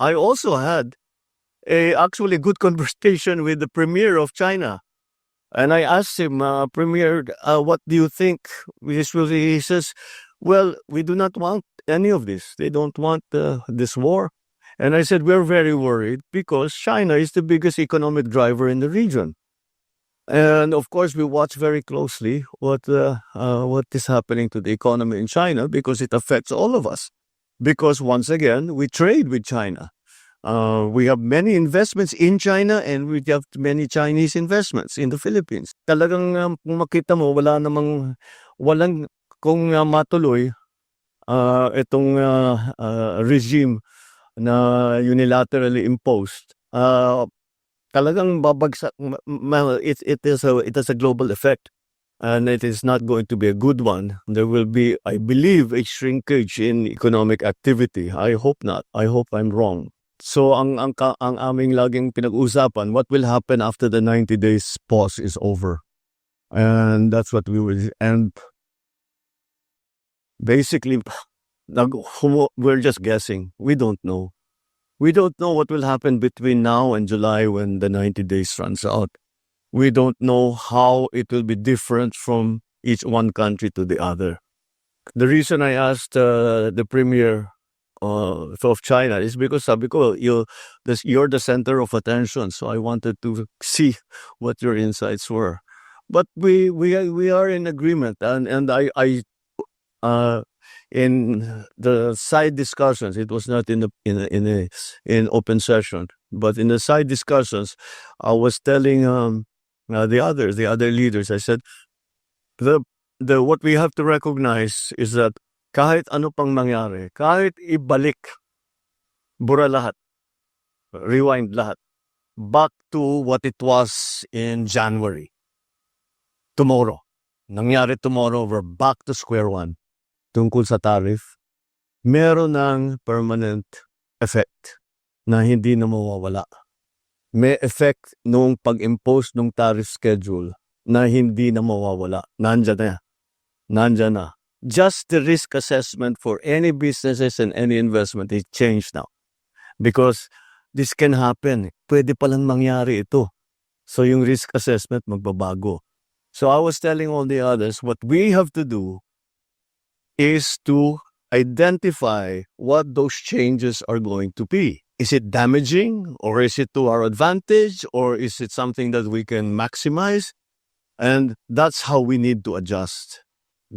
I also had a actually good conversation with the premier of China. And I asked him, uh, Premier, uh, what do you think? He says, well, we do not want any of this. They don't want uh, this war. And I said, we're very worried because China is the biggest economic driver in the region. And of course, we watch very closely what uh, uh, what is happening to the economy in China because it affects all of us. Because once again, we trade with China. Uh, we have many investments in China and we have many Chinese investments in the Philippines. Talagang um, kung makita mo, wala namang, walang, kung uh, matuloy, uh, itong uh, uh, regime na unilaterally imposed, uh, talagang babagsak, it, it, is a, it has a global effect. And it is not going to be a good one. There will be, I believe, a shrinkage in economic activity. I hope not. I hope I'm wrong. So ang ang ang aming laging pinag-usapan, what will happen after the 90 days pause is over. And that's what we will and basically we're just guessing. We don't know. We don't know what will happen between now and July when the 90 days runs out. We don't know how it will be different from each one country to the other. The reason I asked uh, the premier uh, of China is because sabi ko, you, this, you're the center of attention. So I wanted to see what your insights were. But we we we are in agreement, and and I I uh, in the side discussions, it was not in the in a, in a in open session, but in the side discussions, I was telling um uh, the others, the other leaders, I said the the what we have to recognize is that kahit ano pang mangyari, kahit ibalik, bura lahat, rewind lahat, back to what it was in January. Tomorrow. Nangyari tomorrow, we're back to square one. Tungkol sa tariff, meron ng permanent effect na hindi na mawawala. May effect nung pag-impose ng tariff schedule na hindi na mawawala. Nandyan na. Nandyan na. Just the risk assessment for any businesses and any investment is changed now. Because this can happen. Pwede palang mangyari ito. So yung risk assessment magbabago. So I was telling all the others, what we have to do is to identify what those changes are going to be. Is it damaging or is it to our advantage or is it something that we can maximize? And that's how we need to adjust.